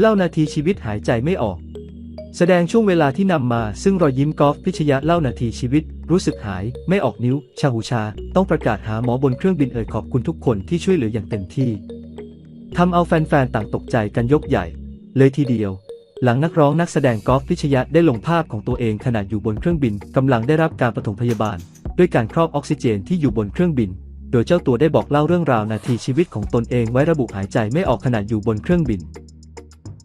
เล่านาทีชีวิตหายใจไม่ออก แสดงช่วงเวลาที่นำมา ซึ่งรอยยิ้มกอล์ฟพิชยะเล่านาทีชีวิต รู้สึกหายไม่ออกนิ้ว ชาหูชา ต้องประกาศหาหมอบนเครื่องบินเอ่ยขอบคุณทุกคนที่ช่วยเหลืออย่างเต็มที่ทำเอาแฟนๆต่างตกใจกันยกใหญ่ เลยทีเดียว หลังนักร้องนักแสดงกอล์ฟพิชยะได้ลงภาพของตัวเองขณะอยู่บนเครื่องบินกำลังได้รับการปฐมพยาบาล ด้วยการครอบออกซิเจนที่อยู่บนเครื่องบิน โดยเจ้าตัวได้บอกเล่าเรื่องราวนาทีชีวิตของตนเองไว้ระบุหายใจไม่ออกขณะอยู่บนเครื่องบิน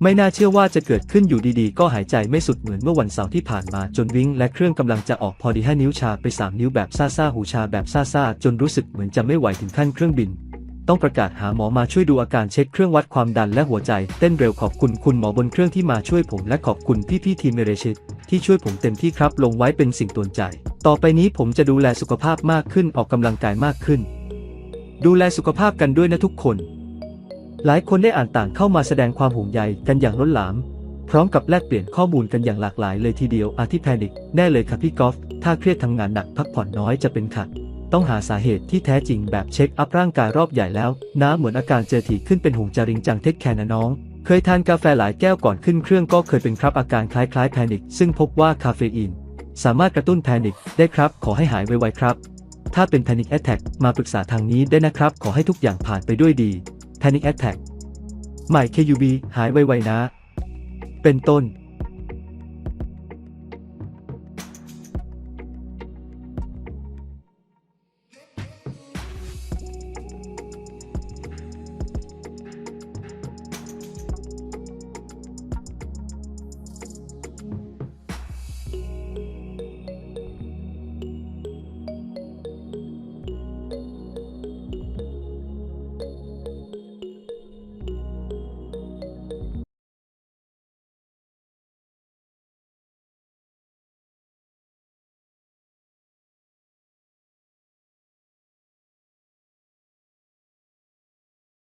ไม่น่าเชื่อว่าจะเกิดขึ้นอยู่ดีๆ ก็หายใจไม่สุดเหมือนเมื่อวันเสาร์ที่ผ่านมาจนวิ้งและเครื่องกำลังจะออกพอดีห้านิ้วชาไปสามนิ้วแบบซ่าหูชาแบบซ่าจนรู้สึกเหมือนจะไม่ไหวถึงขั้นเครื่องบิน ต้องประกาศหาหมอมาช่วยดูอาการเช็คเครื่องวัดความดันและหัวใจ เต้นเร็วขอบคุณคุณหมอบนเครื่องที่มาช่วยผมและขอบคุณพี่ๆทีมเมเรชิตที่ช่วยผมเต็มที่ครับลงไว้เป็นสิ่งตวนใจ ต่อไปนี้ผมจะดูแลสุขภาพมากขึ้นออกกำลังกายมากขึ้น ดูแลสุขภาพกันด้วยนะทุกคน หลายคนได้อ่านต่างเข้ามาแสดงความห่วงใยกันอย่างล้นหลาม พร้อมกับแลกเปลี่ยนข้อมูลกันอย่างหลากหลายเลยทีเดียวอาทิแพนิกแน่เลยครับพี่กอล์ฟถ้าเครียดทำงานหนักพักผ่อนน้อยจะเป็นขัด ต้องหาสาเหตุที่แท้จริงแบบเช็คอัพร่างกายรอบใหญ่แล้วน้าเหมือนอาการเจอถี่ขึ้นเป็นห่วงจาริงจังเทคแคร์นะน้อง เคยทานกาแฟหลายแก้วก่อนขึ้นเครื่องก็เคยเป็นครับอาการคล้ายๆแพนิคซึ่งพบว่าคาเฟอีนสามารถกระตุ้นแพนิคได้ครับขอให้หายไวๆครับ ถ้าเป็น Panic Attack มาปรึกษาทางนี้ได้นะครับ ขอให้ทุกอย่างผ่านไปด้วยดี Panic Attack ใหม่ KUB หายไวๆนะ เป็นต้น